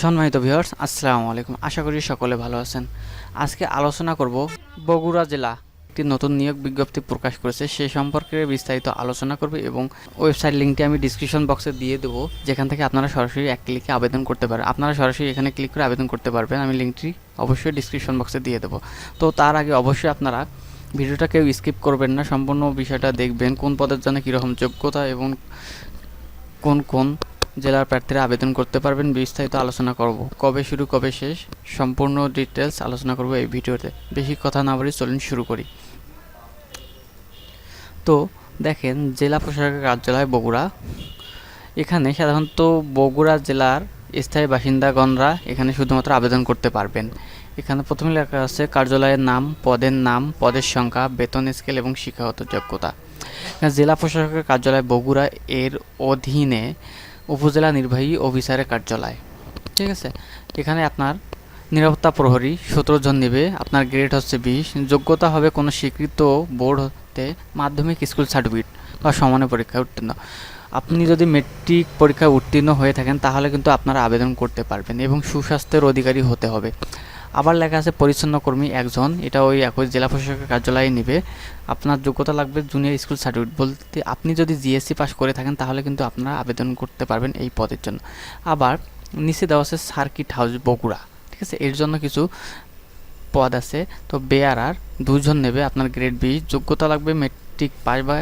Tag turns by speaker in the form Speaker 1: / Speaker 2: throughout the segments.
Speaker 1: সম্মানিত ভিউয়ার্স আসসালামু আলাইকুম। আশা করি সকলে ভালো আছেন। আজকে আলোচনা করব বগুড়া জেলা একটি নতুন নিয়োগ বিজ্ঞপ্তি প্রকাশ করেছে। সে সম্পর্কে বিস্তারিত আলোচনা করবে এবং ওয়েবসাইট লিঙ্কটি আমি ডিসক্রিপশন বক্সে দিয়ে দেবো, যেখান থেকে আপনারা সরাসরি এক ক্লিকে আবেদন করতে পারেন আপনারা সরাসরি এখানে ক্লিক করে আবেদন করতে পারবেন। আমি লিঙ্কটি অবশ্যই ডিসক্রিপশন বক্সে দিয়ে দেবো। তো তার আগে অবশ্যই আপনারা ভিডিওটা কেউ স্কিপ করবেন না, সম্পূর্ণ বিষয়টা দেখবেন, কোন পদের জন্য কীরকম যোগ্যতা এবং কোন কোন জেলার প্রার্থীরা আবেদন করতে পারবেন, বিস্তারিত আলোচনা করব। কবে শুরু, কবে শেষ, সম্পূর্ণ ডিটেলস আলোচনা করব এই ভিডিওতে। বেশি কথা না বলে চলুন শুরু করি। তো, দেখেন, জেলা প্রশাসকের কার্যালয় বগুড়া। এখানে সাধারণত বগুড়া জেলার স্থায়ী বাসিন্দাগণরা এখানে শুধুমাত্র আবেদন করতে পারবেন। এখানে প্রথমে লেখা আছে কার্যালয়ের নাম, পদের নাম, পদের সংখ্যা, বেতন স্কেল এবং শিক্ষাগত যোগ্যতা। জেলা প্রশাসকের কার্যালয় বগুড়া এর অধীনে উপজেলা নির্বাহী অফিসারের কার্যালয়। ঠিক আছে? এখানে আপনার নিরাপত্তা প্রহরী সতেরো জন নেবে, আপনার গ্রেড হচ্ছে বিশ। যোগ্যতা হবে কোনো স্বীকৃত বোর্ড হতে মাধ্যমিক স্কুল সার্টিফিকেট বা সমানে পরীক্ষায় উত্তীর্ণ। আপনি যদি মেট্রিক পরীক্ষায় উত্তীর্ণ হয়ে থাকেন, তাহলে কিন্তু আপনারা আবেদন করতে পারবেন এবং সুস্বাস্থ্যের অধিকারী হতে হবে। আবার লেখা আছে পরিচ্ছন্ন কর্মী একজন। এটা ওই একই জেলা প্রশাসকের কার্যালয়ে নেবে। আপনার যোগ্যতা লাগবে জুনিয়র স্কুল সার্টিফিকেট বলতে আপনি যদি জিএসসি পাস করে থাকেন তাহলে কিন্তু আপনারা আবেদন করতে পারবেন এই পদের জন্য। আবার নিচে দেওয়া আছে সার্কিট হাউস বগুড়া, ঠিক আছে? এর জন্য কিছু পদ আছে। তো বেয়ারার দুজন নেবে, আপনার গ্রেড বি যোগ্যতা লাগবে মেট্রিক পাস বা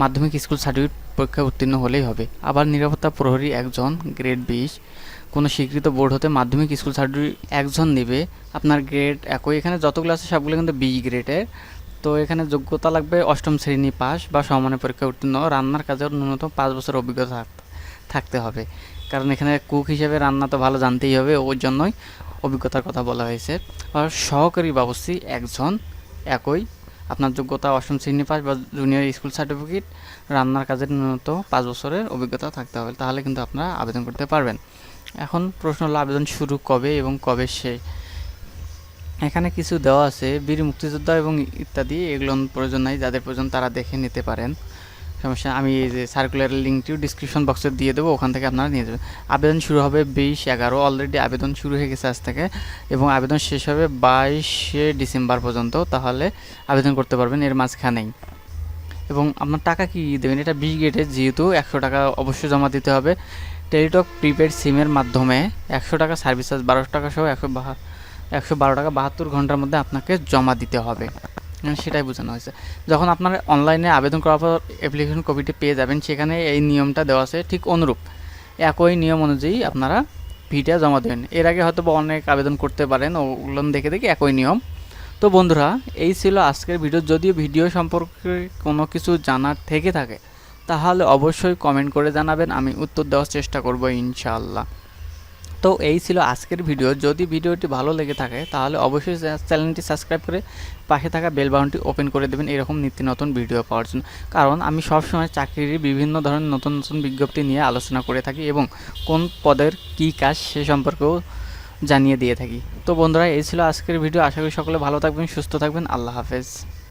Speaker 1: মাধ্যমিক স্কুল সার্টিফিকেট পরীক্ষায় উত্তীর্ণ হলেই হবে। আবার নিরাপত্তা প্রহরী একজন গ্রেড বিশ কোনো স্বীকৃত বোর্ড হতে মাধ্যমিক স্কুল সার্টিফিকেট একজন নেবে। আপনার গ্রেড একই। এখানে যতগুলো আছে সবগুলো কিন্তু বি গ্রেডের তো এখানে যোগ্যতা লাগবে অষ্টম শ্রেণি পাস বা সমানের পরীক্ষা উত্তীর্ণ। রান্নার কাজের ন্যূনতম পাঁচ বছর অভিজ্ঞতা থাক- থাকতে হবে। কারণ এখানে কুক হিসেবে রান্না তো ভালো জানতেই হবে ওর জন্যই অভিজ্ঞতার কথা বলা হয়েছে। আর সহকারী বাবুসি একজন, একই। আপনার যোগ্যতা অষ্টম শ্রেণি পাস বা জুনিয়র স্কুল সার্টিফিকেট রান্নার কাজের ন্যূনতম পাঁচ বছরের অভিজ্ঞতা থাকতে হবে। তাহলে কিন্তু আপনারা আবেদন করতে পারবেন। এখন প্রশ্ন হলো আবেদন শুরু কবে এবং কবে সে? এখানে কিছু দেওয়া আছে, বীর মুক্তিযোদ্ধা এবং ইত্যাদি, এগুলো প্রয়োজন নাই, যাদের প্রয়োজন তারা দেখে নিতে পারেন। সমস্যা, আমি এই যে সার্কুলার লিঙ্কটিও ডিসক্রিপশন বক্সে দিয়ে দেবো, ওখান থেকে আপনারা নিয়ে যাবেন। আবেদন শুরু হবে বিশ এগারো অলরেডি আবেদন শুরু হয়ে গেছে আজ থেকে, এবং আবেদন শেষ হবে বাইশে ডিসেম্বর পর্যন্ত, তাহলে আবেদন করতে পারবেন এর মাঝখানেই। এবং আপনার টাকা কি দেবেন? এটা বিশ গেটে যেহেতু একশো টাকা অবশ্যই জমা দিতে হবে। টেলিটক প্রিপেড সিমের মাধ্যমে একশো টাকা সার্ভিস চার্জ বারোশো টাকা সহ একশো একশো বারো টাকা বাহাত্তর ঘণ্টার মধ্যে আপনাকে জমা দিতে হবে। মানে সেটাই বোঝানো হয়েছে। যখন আপনার অনলাইনে আবেদন করার পর অ্যাপ্লিকেশন কপিটি পেয়ে যাবেন, সেখানে এই নিয়মটা দেওয়া আছে ঠিক অনুরূপ। একই নিয়ম অনুযায়ী আপনারা ফিটা জমা দেবেন। এর আগে হয়তো বা অনেক আবেদন করতে পারেন, ওগুলো দেখে দেখে একই নিয়ম। তো বন্ধুরা, এই ছিল আজকের ভিডিও। যদিও ভিডিও সম্পর্কে কোনো কিছু জানার থেকে থাকে তাহলে অবশ্যই কমেন্ট করে জানাবেন, আমি উত্তর দেওয়ার চেষ্টা করব ইনশাআল্লাহ। তো এই ছিল আজকের ভিডিও যদি ভিডিওটি ভালো লেগে থাকে, তাহলে অবশ্যই চ্যানেলটি সাবস্ক্রাইব করে পাশে থাকা বেল বাটনটি ওপেন করে দেবেন, এরকম নিত্য নতুন ভিডিও পাওয়ার জন্য। কারণ আমি সবসময় চাকরির বিভিন্ন ধরনের নতুন নতুন বিজ্ঞপ্তি নিয়ে আলোচনা করে থাকি এবং কোন পদের কী কাজ সে সম্পর্কেও জানিয়ে দিয়ে থাকি। তো বন্ধুরা, এই ছিল আজকের ভিডিও আশা করি সকলে ভালো থাকবেন, সুস্থ থাকবেন। আল্লাহ হাফেজ।